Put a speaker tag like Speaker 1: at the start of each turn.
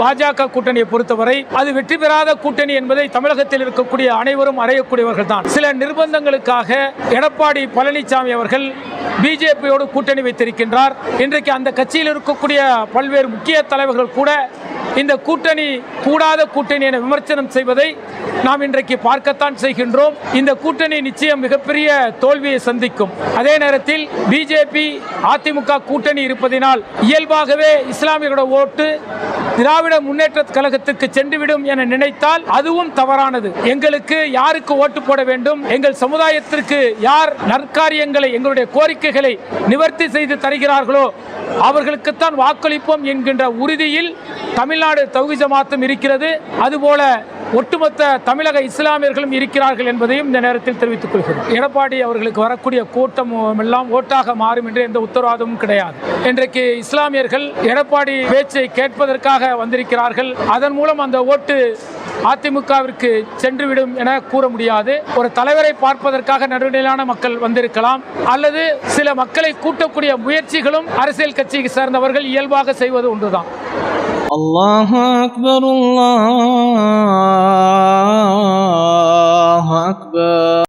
Speaker 1: பாஜக கூட்டணியை பொறுத்தவரை அது வெற்றி பெறாத கூட்டணி என்பதை தமிழகத்தில் இருக்கக்கூடிய அனைவரும் அறையக்கூடியவர்கள் தான் சில நிர்பந்தங்களுக்காக எடப்பாடி பழனிசாமி அவர்கள் பிஜேபியோடு கூட்டணி வைத்திருக்கின்றார். இன்றைக்கு அந்த கட்சியில் இருக்கக்கூடிய பல்வேறு முக்கிய தலைவர்கள் கூட இந்த கூட்டணி கூடாத கூட்டணி என விமர்சனம் செய்வதை நாம் இன்றைக்கு பார்க்கத்தான் செய்கின்றோம். இந்த கூட்டணி நிச்சயம் மிகப்பெரிய தோல்வியை சந்திக்கும். அதே நேரத்தில் பிஜேபி அதிமுக கூட்டணி இருப்பதினால் இயல்பாகவே இஸ்லாமியர்களோட ஓட்டு திராவிட முன்னேற்ற கழகத்துக்கு சென்றுவிடும் என நினைத்தால் அதுவும் தவறானது. எங்களுக்கு யாருக்கு ஓட்டு போட வேண்டும்? எங்கள் சமுதாயத்திற்கு யார் நற்காரியங்களை எங்களுடைய கோரிக்கைகளை நிவர்த்தி செய்து தருகிறார்களோ அவர்களுக்குத்தான் வாக்களிப்போம் என்கின்ற உறுதியில் தமிழ்நாடு தௌஹி ஜமாத்தும் இருக்கிறது. அதுபோல ஒட்டுமொத்த தமிழக இஸ்லாமியர்களும் இருக்கிறார்கள் என்பதையும் இந்த நேரத்தில் தெரிவித்துக் கொள்கிறோம். எடப்பாடி அவர்களுக்கு வரக்கூடிய கூட்டம் எல்லாம் ஓட்டாக மாறும் என்று எந்த உத்தரவாதமும் கிடையாது. இன்றைக்கு இஸ்லாமியர்கள் எடப்பாடி பேச்சை கேட்பதற்காக வந்திருக்கிறார்கள். அதன் மூலம் அந்த ஓட்டு அதிமுகவிற்கு சென்றுவிடும் என கூற முடியாது. ஒரு தலைவரை பார்ப்பதற்காக நடுநிலையான மக்கள் வந்திருக்கலாம். அல்லது சில மக்களை கூட்டக்கூடிய முயற்சிகளும் அரசியல் கட்சியை சேர்ந்தவர்கள் இயல்பாக செய்வது ஒன்றுதான்.
Speaker 2: الله أكبر الله أكبر.